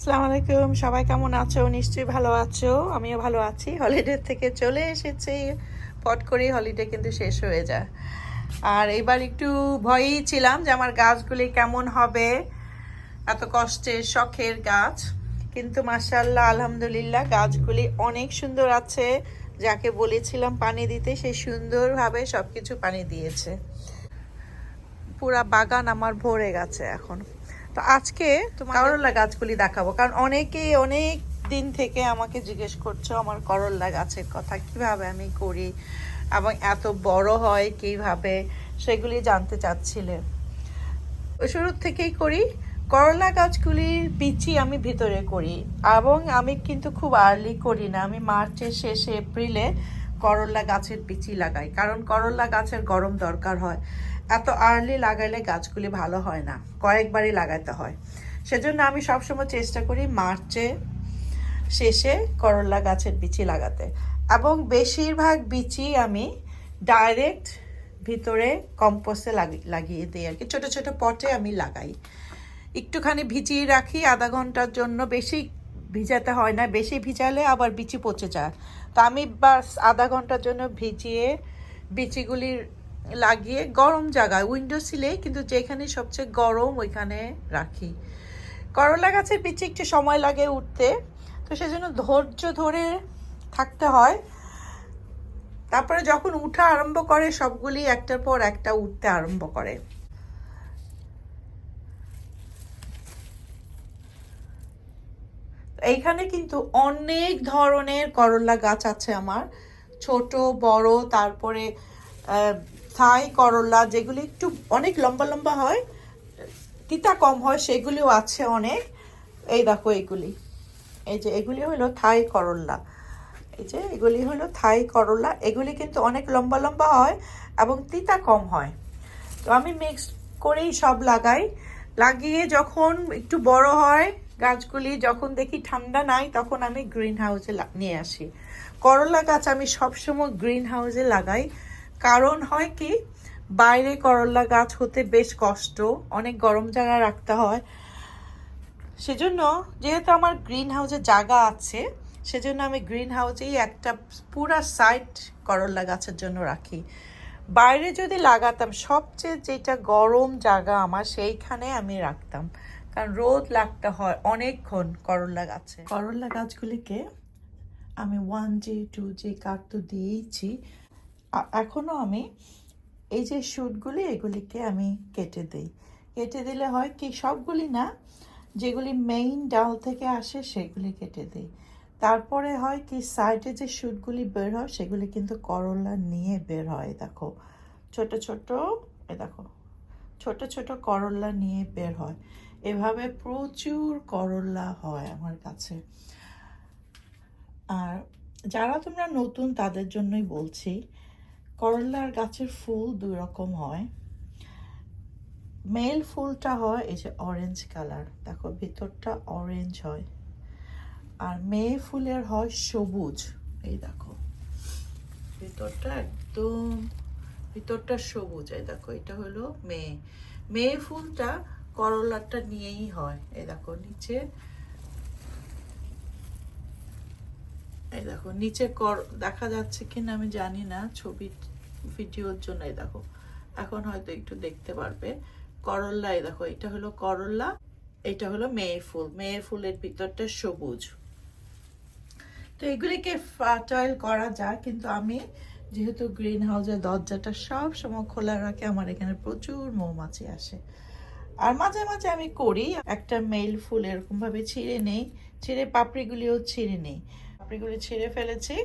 আসসালামু আলাইকুম, সবাই কেমন আছো? নিশ্চয়ই ভালো আছো। আমিও ভালো আছি। হলিডে থেকে চলে এসেছি। পট করে হলিডে কিন্তু শেষ হয়ে যায়। আর এবার একটু ভয়েই ছিলাম যে আমার গাছগুলি কেমন হবে। এত কষ্টের শখের গাছ। কিন্তু মাসাল্লাহ আলহামদুলিল্লাহ, গাছগুলি অনেক সুন্দর আছে। যাকে বলেছিলাম পানি দিতে, সে সুন্দরভাবে সব কিছু পানি দিয়েছে। পুরা বাগান আমার ভরে গেছে এখন। তো আজকে তোমার করল্লা গাছগুলি দেখাবো। কারণ অনেকেই অনেক দিন থেকে আমাকে জিজ্ঞেস করছ আমার করল্লা গাছের কথা কীভাবে আমি করি এবং এত বড় হয় কীভাবে সেগুলি জানতে চাচ্ছিলে। শুরুর থেকেই করি। করলা গাছগুলির বিচি আমি ভিতরে করি এবং আমি কিন্তু খুব আর্লি করি না। আমি মার্চের শেষে এপ্রিলে করলা গাছের বিচি লাগাই কারণ করলা গাছের গরম দরকার হয়। এত আর্লি লাগাইলে গাছগুলি ভালো হয় না। কয়েকবারই লাগাতে হয়। সেজন্য আমি সবসময় চেষ্টা করি মার্চে শেষে করলা গাছের বিচি লাগাতে। এবং বেশিরভাগ বিচি আমি ডাইরেক্ট ভিতরে কম্পোস্টে লাগিয়ে দিই আর কি। ছোটো ছোটো পটে আমি লাগাই। একটুখানি ভিজিয়ে রাখি, আধা ঘণ্টার জন্য বেশি ভিজাতে হয় না। বেশি ভিজালে আবার বিচি পচে যায়। তো আমি বাস আধা ঘণ্টার জন্য ভিজিয়ে বিচিগুলি লাগিয়ে গরম জায়গায় উইন্ডো সিলে কিন্তু যেখানে সবচেয়ে গরম ওইখানে রাখি। করলা গাছের বিচি একটু সময় লাগে উঠতে, তো সেজন্য ধৈর্য ধরে থাকতে হয়। তারপরে যখন উঠা আরম্ভ করে, সবগুলি একটার পর একটা উঠতে আরম্ভ করে। এইখানে কিন্তু অনেক ধরনের করলা গাছ আছে আমার। ছোট, বড়, তারপরে থাই, করলা, যেগুলি একটু অনেক লম্বা লম্বা হয়, তিতা কম হয়, সেগুলিও আছে অনেক। এই দেখো এগুলি। এই যে এগুলি হলো থাই করল্লা এই যে এগুলি হলো থাই করল্লা এগুলি কিন্তু অনেক লম্বা লম্বা হয় এবং তিতা কম হয়। তো আমি মিক্স করেই সব লাগাই। লাগিয়ে যখন একটু বড় হয় গাছগুলি, যখন দেখি ঠান্ডা নাই, তখন আমি গ্রিন হাউসে নিয়ে আসি। করলা গাছ আমি সবসময় গ্রিন হাউসে লাগাই। কারণ হয় কি, বাইরে করলা গাছ হতে বেশ কষ্ট, অনেক গরম জায়গা রাখতে হয়। সেজন্য যেহেতু আমার গ্রিন হাউসে জায়গা আছে, সেজন্য আমি গ্রিন হাউসেই একটা পুরা সাইড করলা গাছের জন্য রাখি। বাইরে যদি লাগাতাম, সবচেয়ে যেটা গরম জায়গা আমার, সেইখানে আমি রাখতাম। কারণ রোদ লাগতে হয় অনেকক্ষণ করলা গাছে। করলা গাছগুলিকে আমি ওয়ান জি টু জি কাঠ তো দিয়েইছি এখনও আমি এই যে শ্যুটগুলি এগুলিকে আমি কেটে দিই। কেটে দিলে হয় কি, সবগুলি না, যেগুলি মেইন ডাল থেকে আসে সেগুলি কেটে দিই। তারপরে হয় কি সাইডে যে শ্যুটগুলি বের হয়, সেগুলি কিন্তু করলা নিয়ে বের হয়, দেখো। ছোট ছোট এ দেখো, ছোট ছোট করলা নিয়ে বের হয়। এভাবে প্রচুর করলা হয় আমার কাছে। আর যারা তোমরা নতুন, তাদের জন্যই বলছি করলার গাছের ফুল দুই রকম হয়। মেল ফুলটা হয় এই যে অরেঞ্জ কালার দেখো, ভিতরটা অরেঞ্জ হয়। আর মেয়ে ফুলের হয় সবুজ। এই দেখো, ভিতরটা একদম, ভিতরটা সবুজ। এই দেখো, এটা হলো মেয়ে। মেয়ে ফুলটা করলাটা নিয়েই হয়। এই দেখো, নিচে এই দেখো, নিচে কর, দেখা যাচ্ছে কিনা আমি জানি না, ছবি, ভিডিওর জন্য এই দেখো। এখন হয়তো একটু দেখতে পারবে। করল্লা এই দেখো, এটা হলো করল্লা এটা হলো মেয়ে ফুল। মেয়ে ফুলের ভিতরটা সবুজ। তো এগুলিকে ফার্টাইল করা যায়, কিন্তু আমি যেহেতু গ্রিন হাউসের দরজাটা সব সময় খোলা রাখে, আমার এখানে প্রচুর মৌমাছি আসে। আর মাঝে মাঝে আমি করি, একটা মেল ফুল এরকম ভাবে ছিঁড়ে নেই, ছিঁড়ে পাপড়িগুলিও ছিঁড়ে নেই। পাপড়িগুলি ছিঁড়ে ফেলেছি।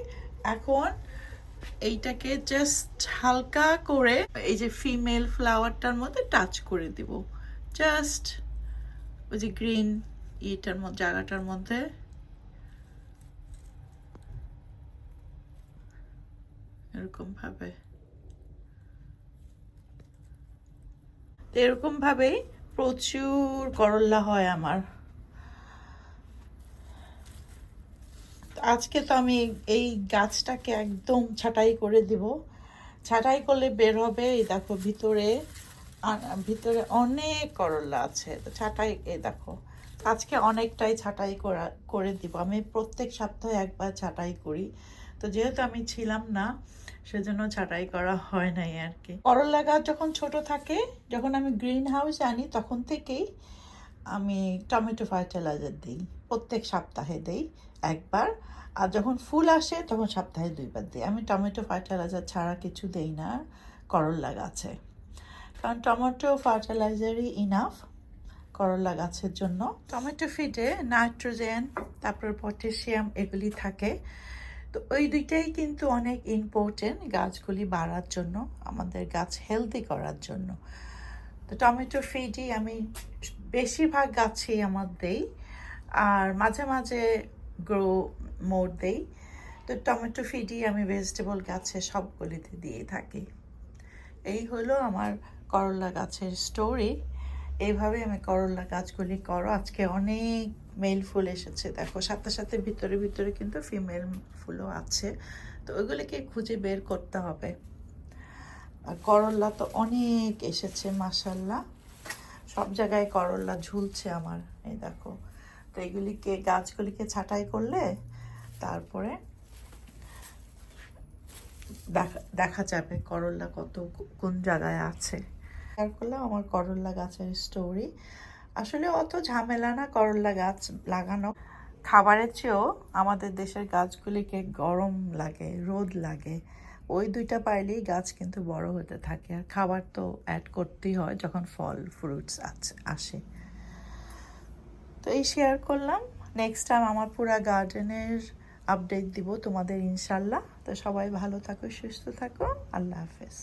এখন এইটাকে জাস্ট হালকা করে এই যে ফিমেল ফ্লাওয়ারটার মধ্যে টাচ করে দিব। জাস্ট ওই যে গ্রিন ইটার মধ্যে জায়গাটার মধ্যে। এরকম ভাবে এরকম ভাবেই প্রচুর করল্লা হয় আমার। আজকে তো আমি এই গাছটাকে একদম ছাটাই করে দিব। ছাটাই করলে বের হবে, এই দেখো ভিতরে ভিতরে অনেক করল্লা আছে। তো ছাটাই, এই দেখো, আজকে অনেকটাই ছাঁটাই করা, করে দিব। আমি প্রত্যেক সপ্তাহে একবার ছাঁটাই করি। তো যেহেতু আমি ছিলাম না, সেজন্য ছাঁটাই করা হয় নাই আর কি। করলা গাছ যখন ছোট থাকে, যখন আমি গ্রিন হাউস আনি, তখন থেকেই আমি টমেটো ফার্টিলাইজার দিই। প্রত্যেক সপ্তাহে দিই একবার। আর যখন ফুল আসে, তখন সপ্তাহে দুইবার দিই। আমি টমেটো ফার্টিলাইজার ছাড়া কিছু দেই না। করলা গাছে। কারণ টমেটো ফার্টিলাইজারই ইনাফ করলা গাছের জন্য। টমেটো ফিডে নাইট্রোজেন, তারপর পটাশিয়াম এগুলি থাকে। তো ওই দুইটাই কিন্তু অনেক ইম্পর্টেন্ট গাছগুলি বাড়ার জন্য, আমাদের গাছ হেলদি করার জন্য। তো টমেটো ফিডই আমি বেশিরভাগ গাছেই আমার দেই। আর মাঝে মাঝে গ্রো মোড দেই। তো টমেটো ফিডই আমি ভেজিটেবল গাছে সবগুলিতে দিয়ে থাকি। এই হলো আমার করলা গাছের স্টোরি এইভাবে আমি করলা গাছগুলি করো। আজকে অনেক মেল ফুল এসেছে। দেখো, সাথে সাথে ভিতরে ভিতরে কিন্তু ফিমেল ফুলও আছে। তো ওইগুলিকে খুঁজে বের করতে হবে। আর করলা তো অনেক এসেছে মাসাল্লাহ সব জায়গায় করলা ঝুলছে আমার। এই দেখো তো এগুলিকে গাছগুলিকে ছাঁটাই করলে তারপরে দেখা দেখা যাবে করলা কত কোন জায়গায় আছে। শেয়ার করলাম আমার করলা গাছের স্টোরি আসলে অত ঝামেলা না করলা গাছ লাগানো। খাবারের চেয়েও আমাদের দেশের গাছগুলিকে গরম লাগে, রোদ লাগে। ওই দুইটা পাইলেই গাছ কিন্তু বড় হতে থাকে। আর খাবার তো অ্যাড করতেই হয় যখন ফল ফ্রুটস আছে, আসে। তো এই শেয়ার করলাম। নেক্সট টাইম আমার পুরা গার্ডেনের আপডেট দিব তোমাদের ইনশাল্লাহ। তো সবাই ভালো থাকো, সুস্থ থাকো। আল্লাহ হাফেজ।